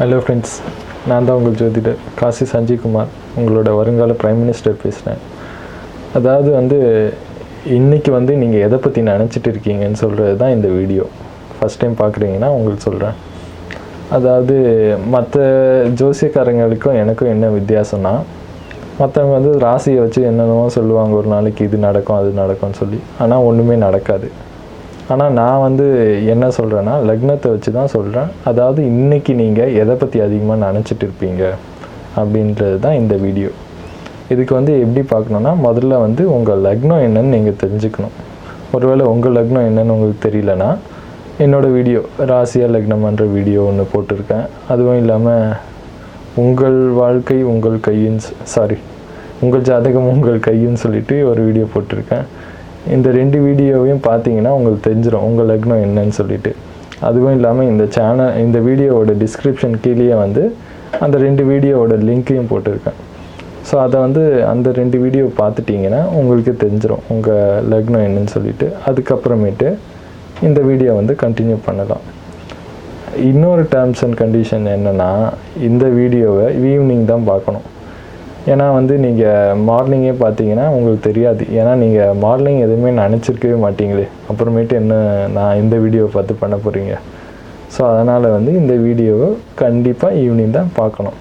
Hello friends நான் தான் உங்கள் ஜோதிடர் காசி சஞ்சய்குமார் உங்களோட வருங்கால ப்ரைம் மினிஸ்டர் பேசுகிறேன் அதாவது வந்து இன்றைக்கி வந்து நீங்கள் எதை பற்றி நினச்சிட்டு இருக்கீங்கன்னு சொல்கிறது தான் இந்த வீடியோ. ஃபஸ்ட் டைம் பார்க்குறீங்கன்னா உங்களுக்கு சொல்கிறேன் அதாவது மற்ற ஜோசியக்காரங்களுக்கும் எனக்கும் என்ன வித்தியாசம்னா மற்றவங்க வந்து ராசியை வச்சு என்னென்னமோ சொல்லுவாங்க ஒரு நாளைக்கு இது நடக்கும் அது நடக்கும்னு சொல்லி. ஆனால் ஒன்றுமே நடக்காது. ஆனால் நான் வந்து என்ன சொல்கிறேன்னா லக்னத்தை வச்சு தான் சொல்கிறேன் அதாவது இன்றைக்கி நீங்கள் எதை பற்றி அதிகமாக நினச்சிட்டு இருப்பீங்க? அப்படின்றது தான் இந்த வீடியோ. இதுக்கு வந்து எப்படி பார்க்கணுன்னா முதல்ல வந்து உங்கள் லக்னம் என்னன்னு நீங்கள் தெரிஞ்சுக்கணும். ஒருவேளை உங்கள் லக்னம் என்னன்னு உங்களுக்கு தெரியலனா என்னோடய வீடியோ ராசியா லக்னம்ன்ற வீடியோ ஒன்று போட்டிருக்கேன். அதுவும் இல்லாமல் உங்கள் வாழ்க்கை உங்கள் கையின் சாரி உங்கள் ஜாதகம் உங்கள் கையின்னு சொல்லிட்டு ஒரு வீடியோ போட்டிருக்கேன். இந்த ரெண்டு வீடியோவையும் பார்த்தீங்கன்னா உங்களுக்கு தெரிஞ்சிடும் உங்கள் லக்னம் என்னன்னு சொல்லிட்டு. அதுவும் இல்லாமல் இந்த சேனல் இந்த வீடியோவோட டிஸ்கிரிப்ஷன் கீழேயே வந்து அந்த ரெண்டு வீடியோவோட லிங்க்கையும் போட்டிருக்கேன். ஸோ அதை வந்து அந்த ரெண்டு வீடியோ பார்த்துட்டிங்கன்னா உங்களுக்கு தெரிஞ்சிடும் உங்கள் லக்னம் என்னன்னு சொல்லிட்டு. அதுக்கப்புறமேட்டு இந்த வீடியோ வந்து கண்டினியூ பண்ணலாம். இன்னொரு டேர்ம்ஸ் அண்ட் கண்டிஷன் என்னென்னா இந்த வீடியோவை ஈவினிங் தான் பார்க்கணும். ஏன்னா வந்து நீங்கள் மார்னிங்கே பார்த்தீங்கன்னா உங்களுக்கு தெரியாது. ஏன்னா நீங்கள் மார்னிங் எதுவுமே நினச்சிருக்கவே மாட்டீங்களே. அப்புறமேட்டு என்ன நான் இந்த வீடியோவை பார்த்து பண்ண போகிறீங்க ஸோ அதனால் வந்து இந்த வீடியோவை கண்டிப்பாக ஈவினிங் தான் பார்க்கணும்.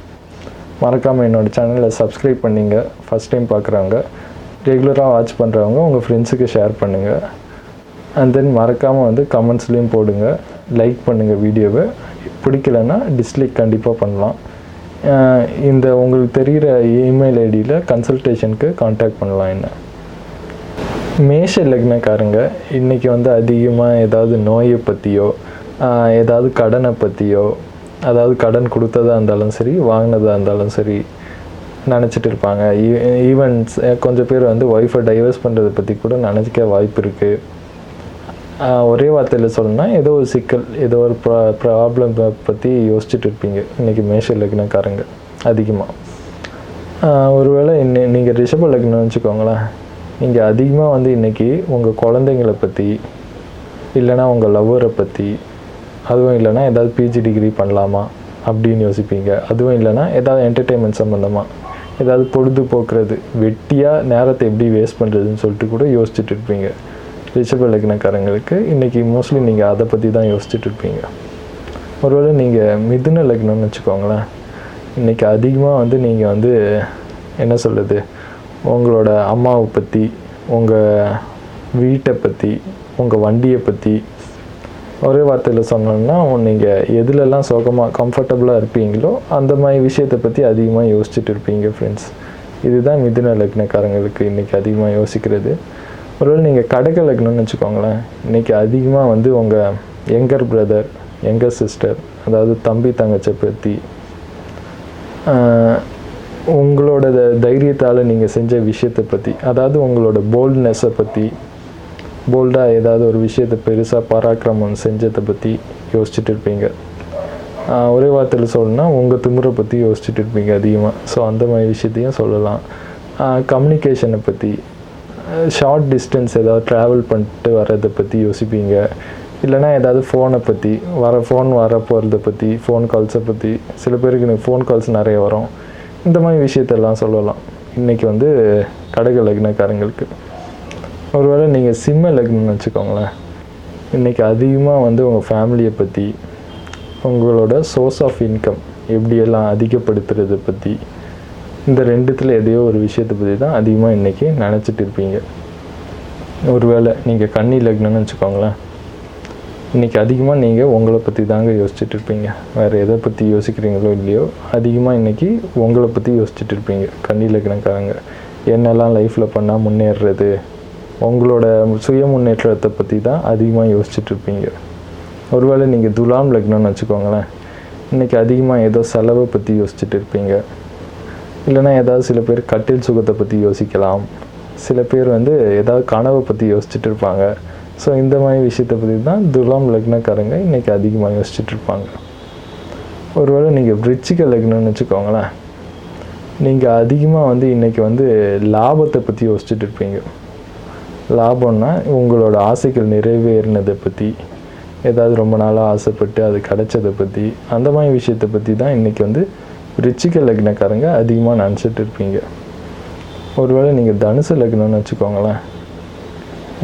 மறக்காமல் என்னோடய சேனலை சப்ஸ்கிரைப் பண்ணிங்க. ஃபஸ்ட் டைம் பார்க்குறவங்க ரெகுலராக வாட்ச் பண்ணுறவங்க உங்கள் ஃப்ரெண்ட்ஸுக்கு ஷேர் பண்ணுங்கள் அண்ட் தென் மறக்காமல் வந்து கமெண்ட்ஸ்லேயும் போடுங்க. லைக் பண்ணுங்கள் வீடியோவை பிடிக்கலன்னா டிஸ்லைக் கண்டிப்பாக பண்ணலாம். இந்த உங்களுக்கு தெரிகிற இமெயில் ஐடியில் கன்சல்டேஷனுக்கு காண்டாக்ட் பண்ணலாம் என்ன? மேஷ லக்னக்காரங்க இன்றைக்கி வந்து அதிகமாக ஏதாவது நோயை பற்றியோ ஏதாவது கடனை பற்றியோ அதாவது கடன் கொடுத்ததாக இருந்தாலும் சரி வாங்கினதாக இருந்தாலும் சரி நினச்சிட்டு இருப்பாங்க. E-, ஈவன்ஸ் கொஞ்சம் பேர் வந்து ஒய்ஃபை டைவர்ஸ் பண்ணுறதை பற்றி கூட நினச்சிக்க வாய்ப்பு இருக்குது ஒரே வார்த்தையில் சொல்லணும்னா ஏதோ ஒரு சிக்கல் ஏதோ ஒரு ப்ரா ப்ராப்ளம் பற்றி யோசிச்சுட்டு இருப்பீங்க. இன்றைக்கி மேஷ லக்னக்காரங்க அதிகமாக ஒருவேளை இன்னை நீங்கள் ரிஷப லக்னம்னு வச்சுக்கோங்களேன். நீங்கள் அதிகமாக வந்து இன்றைக்கி உங்கள் குழந்தைங்களை பற்றி இல்லைனா உங்கள் லவ்வரை பற்றி அதுவும் இல்லைனா ஏதாவது பிஜி டிகிரி பண்ணலாமா அப்படின்னு யோசிப்பீங்க. அதுவும் இல்லைனா ஏதாவது என்டர்டெயின்மெண்ட் சம்மந்தமாக ஏதாவது பொழுதுபோக்குறது வெட்டியாக நேரத்தை எப்படி வேஸ்ட் பண்ணுறதுன்னு சொல்லிட்டு கூட யோசிச்சுட்டு இருப்பீங்க. ரிஷப லக்னக்காரங்களுக்கு இன்றைக்கி மோஸ்ட்லி நீங்கள் அதை பற்றி தான் யோசிச்சுட்டு இருப்பீங்க. ஒருவேளை நீங்கள் மிதுன லக்னம்னு வச்சுக்கோங்களேன். இன்றைக்கி அதிகமாக வந்து நீங்கள் வந்து என்ன சொல்கிறது உங்களோட அம்மாவை பற்றி உங்கள் வீட்டை பற்றி உங்கள் வண்டியை பற்றி ஒரே வார்த்தையில் சொன்னோம்னா நீங்கள் எதுலெல்லாம் சோகமாக கம்ஃபர்டபுளாக இருப்பீங்களோ அந்த மாதிரி விஷயத்தை பற்றி அதிகமாக யோசிச்சுட்டு இருப்பீங்க ஃப்ரெண்ட்ஸ் இதுதான் மிதுன லக்னக்காரங்களுக்கு இன்றைக்கி அதிகமாக யோசிக்கிறது. ஒருவேளை நீங்கள் கடக லக்னம்னு வச்சுக்கோங்களேன். இன்றைக்கி அதிகமாக வந்து உங்கள் யங்கர் பிரதர் யங்கர் சிஸ்டர் அதாவது தம்பி தங்கச்சை பற்றி உங்களோட த- தைரியத்தால் நீங்கள் செஞ்ச விஷயத்தை பற்றி அதாவது உங்களோட போல்ட்னஸை பற்றி போல்டாக ஏதாவது ஒரு விஷயத்தை பெருசாக பராக்கிரமம் செஞ்சதை பற்றி யோசிச்சுட்டு இருப்பீங்க. ஒரே வார்த்தையில் சொல்லணும்னா உங்கள் திமுறை பற்றி யோசிச்சுட்டு இருப்பீங்க அதிகமாக ஸோ அந்த மாதிரி விஷயத்தையும் சொல்லலாம். கம்யூனிகேஷனை பற்றி ஷார்ட் டிஸ்டன்ஸ் ஏதாவது ட்ராவல் பண்ணிட்டு வர்றதை பற்றி யோசிப்பீங்க? இல்லைனா ஏதாவது ஃபோனை பற்றி வர ஃபோன் வர போகிறத பற்றி ஃபோன் கால்ஸை பற்றி சில பேருக்கு எனக்கு ஃபோன் கால்ஸ் நிறைய வரும். இந்த மாதிரி விஷயத்தெல்லாம் சொல்லலாம். இன்றைக்கி வந்து கடக லக்னக்காரங்களுக்கு. ஒருவேளை நீங்கள் சிம்ம லக்னம்னு வச்சுக்கோங்களேன். இன்றைக்கி அதிகமாக வந்து உங்கள் ஃபேமிலியை பற்றி உங்களோட சோர்ஸ் ஆஃப் இன்கம் எப்படியெல்லாம் அதிகப்படுத்துறதை பற்றி இந்த ரெண்டுத்தில் எதையோ ஒரு விஷயத்தை பற்றி தான் அதிகமாக இன்றைக்கி நினச்சிட்டு இருப்பீங்க. ஒருவேளை நீங்கள் கன்னி லக்னம்னு வச்சுக்கோங்களேன். இன்றைக்கி அதிகமாக நீங்கள் உங்களை பற்றி தாங்க யோசிச்சுட்டு இருப்பீங்க. வேறு எதை பற்றி யோசிக்கிறீங்களோ இல்லையோ அதிகமாக இன்றைக்கி உங்களை பற்றி யோசிச்சுட்டு இருப்பீங்க. கன்னி லக்னக்காரங்க என்னெல்லாம் லைஃப்பில் பண்ணால் முன்னேறுறது? உங்களோட சுய முன்னேற்றத்தை பற்றி தான் அதிகமாக யோசிச்சுட்டு இருப்பீங்க. ஒருவேளை நீங்கள் துலாம் லக்னம்னு வச்சுக்கோங்களேன். இன்றைக்கி அதிகமாக ஏதோ செலவை பற்றி யோசிச்சுட்டு இருப்பீங்க. இல்லைன்னா ஏதாவது சில பேர் கட்டில் சுகத்தை பற்றி யோசிக்கலாம். சில பேர் வந்து ஏதாவது கனவை பற்றி யோசிச்சுட்டு இருப்பாங்க. ஸோ இந்த மாதிரி விஷயத்தை பற்றி தான் துலாம் லக்னக்காரங்க இன்றைக்கி அதிகமாக யோசிச்சுட்டு இருப்பாங்க. ஒருவேளை நீங்கள் விருச்சிக லக்னம்னு வச்சுக்கோங்களேன். நீங்கள் அதிகமாக வந்து இன்றைக்கி வந்து லாபத்தை பற்றி யோசிச்சுட்டு இருப்பீங்க. லாபம்னா உங்களோட ஆசைகள் நிறைவேறினதை பற்றி ஏதாவது ரொம்ப நாளாக ஆசைப்பட்டு அது கிடைச்சதை பற்றி அந்த மாதிரி விஷயத்தை பற்றி தான் இன்றைக்கி வந்து ரிச்சிக லக்னக்காரங்க அதிகமாக நினச்சிட்டு இருப்பீங்க. ஒருவேளை நீங்கள் தனுசு லக்னம்னு வச்சுக்கோங்களேன்.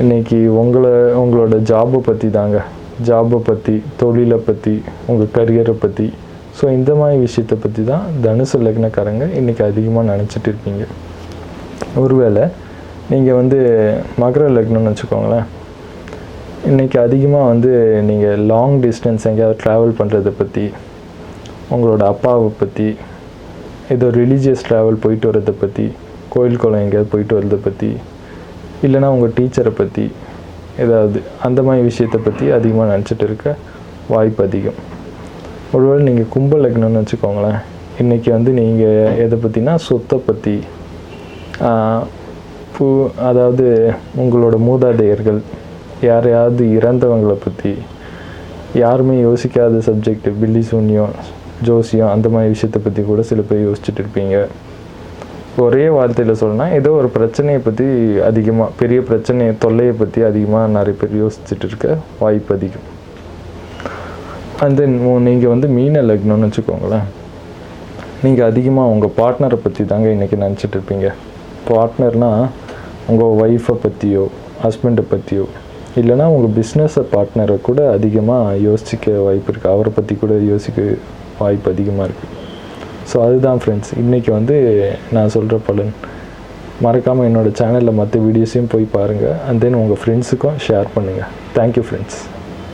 இன்றைக்கி உங்களை உங்களோட ஜாபை பற்றி தாங்க. ஜாபை பற்றி தொழிலை பற்றி உங்கள் கரியரை பற்றி ஸோ இந்த மாதிரி விஷயத்தை பற்றி தான் தனுசு லக்னக்காரங்க இன்றைக்கி அதிகமாக நினச்சிட்டு இருப்பீங்க. ஒருவேளை நீங்கள் வந்து மகர லக்னம்னு வச்சுக்கோங்களேன். இன்றைக்கி அதிகமாக வந்து நீங்கள் லாங் டிஸ்டன்ஸ் எங்கேயாவது ட்ராவல் பண்ணுறதை பற்றி உங்களோட அப்பாவை பற்றி ஏதோ ரிலீஜியஸ் ட்ராவல் போயிட்டு வரதை பற்றி கோயில் குளம் எங்கேயாவது போயிட்டு வரதை பற்றி இல்லைனா உங்கள் டீச்சரை பற்றி ஏதாவது அந்த மாதிரி விஷயத்தை பற்றி அதிகமாக நினச்சிட்டு இருக்க வாய்ப்பு அதிகம். ஒருவேளை நீங்கள் கும்பல் லக்னம்னு வச்சுக்கோங்களேன் இன்றைக்கி வந்து நீங்கள் எதை பற்றினா சொத்தை பற்றி பூ அதாவது உங்களோட மூதாதையர்கள் யாரையாவது இறந்தவங்களை பற்றி யாருமே யோசிக்காத சப்ஜெக்ட் பில்லி சூன்யம் ஜோசியம் அந்த மாதிரி விஷயத்தை பற்றி கூட சில பேர் யோசிச்சுட்டு இருப்பீங்க. ஒரே வார்த்தையில் சொல்லணும்னா ஏதோ ஒரு பிரச்சனையை பற்றி அதிகமாக பெரிய பிரச்சனையை தொல்லையை பற்றி அதிகமாக நிறைய பேர் யோசிச்சுட்டு இருக்க வாய்ப்பு அதிகம். அண்ட் தென் நீங்கள் வந்து மீன லக்னம்னு வச்சுக்கோங்களேன். நீங்கள் அதிகமாக உங்கள் பார்ட்னரை பற்றி தாங்க இன்றைக்கி நினச்சிட்டு இருப்பீங்க. பார்ட்னர்னால் உங்கள் ஒய்ஃபை பற்றியோ ஹஸ்பண்டை பற்றியோ இல்லைனா உங்கள் பிஸ்னஸை பார்ட்னரை கூட அதிகமாக யோசிக்க வாய்ப்பு இருக்குது அவரை பற்றி கூட யோசிக்க வாய்ப்பு அதிகமாக இருக்குது ஸோ அதுதான் ஃப்ரெண்ட்ஸ் இன்றைக்கி வந்து நான் சொல்கிற பலன். மறக்காமல் என்னோடய சேனலில் மற்ற வீடியோஸையும் போய் பாருங்கள் அண்ட் தென் உங்கள் ஃப்ரெண்ட்ஸுக்கும் ஷேர் பண்ணுங்கள் தேங்க்யூ ஃப்ரெண்ட்ஸ்